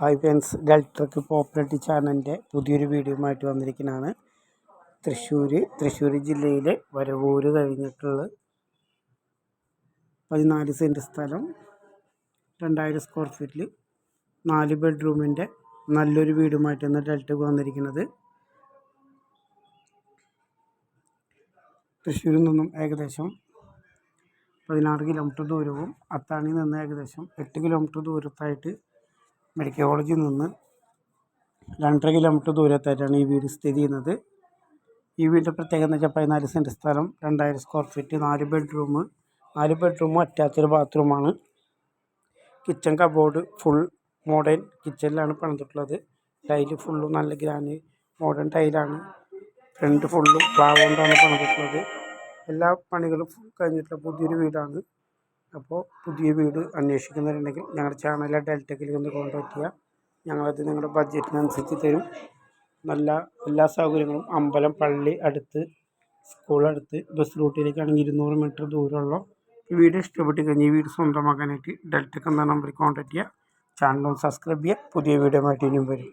Hi friends ഡെൽട്രക്ക് പോപ്പുലറ്റി ചാനലിന്റെ പുതിയൊരു വീഡിയോയുമായിട്ട് വന്നിരിക്കുന്നതാണ്. തൃശ്ശൂർ തൃശ്ശൂർ ജില്ലയിലെ വരവൂര് കഴിഞ്ഞിട്ടുള്ള പതിനാല് സെന്റ് സ്ഥലം രണ്ടായിരം സ്ക്വയർ ഫീറ്റിൽ നാല് ബെഡ്റൂമിന്റെ നല്ലൊരു വീടുമായിട്ടാണ് ഡെൽറ്റക്ക് വന്നിരിക്കുന്നത്. തൃശ്ശൂരിൽ നിന്നും ഏകദേശം പതിനാറ് കിലോമീറ്റർ ദൂരവും അത്താണിയിൽ നിന്ന് ഏകദേശം എട്ട് കിലോമീറ്റർ ദൂരത്തായിട്ട് മെഡിക്കൽ കോളേജിൽ നിന്ന് രണ്ടര കിലോമീറ്റർ ദൂരത്തായിട്ടാണ് ഈ വീട് സ്ഥിതി ചെയ്യുന്നത്. ഈ വീടിന്റെ പ്രത്യേകത എന്ന് വെച്ചാൽ പതിനാല് സെന്റ് സ്ഥലം രണ്ടായിരം സ്ക്വയർ ഫീറ്റ് നാല് ബെഡ്റൂം നാല് ബെഡ്റൂമും അറ്റാച്ച്ഡ് ബാത്റൂമാണ് കിച്ചൺ കബോർഡ് ഫുൾ മോഡേൺ കിച്ചണിലാണ് പണിതിട്ടുള്ളത്. ടൈൽ ഫുള്ളും നല്ല ഗ്രാൻഡ് മോഡേൺ ടൈലാണ് ഫ്രണ്ട് ഫുള്ളും പ്ലാവ് കൊണ്ടാണ് പണിതിട്ടുള്ളത്. എല്ലാ പണികളും കഴിഞ്ഞിട്ടുള്ള പുതിയൊരു വീടാണ്. അപ്പോൾ പുതിയ വീട് അന്വേഷിക്കുന്നവരുണ്ടെങ്കിൽ ഞങ്ങളുടെ ചാനലിലെ ഡെൽറ്റക്കിൽ ഒന്ന് കോൺടാക്ട് ചെയ്യുക. ഞങ്ങളത് നിങ്ങളുടെ ബഡ്ജറ്റിനനുസരിച്ച് തരും. നല്ല എല്ലാ സൗകര്യങ്ങളും അമ്പലം പള്ളി അടുത്ത് സ്കൂളടുത്ത് ബസ് റൂട്ടിലേക്കാണെങ്കിൽ ഇരുന്നൂറ് മീറ്റർ ദൂരമുള്ള ഈ വീട് ഇഷ്ടപ്പെട്ട് കഴിഞ്ഞ് ഈ വീട് സ്വന്തമാക്കാനായിട്ട് ഡെൽറ്റക്ക് എന്ന നമ്പറിൽ കോൺടാക്ട് ചെയ്യുക. ചാനൽ സബ്സ്ക്രൈബ് ചെയ്യുക. പുതിയ വീഡിയോ ആയിട്ട് വരും.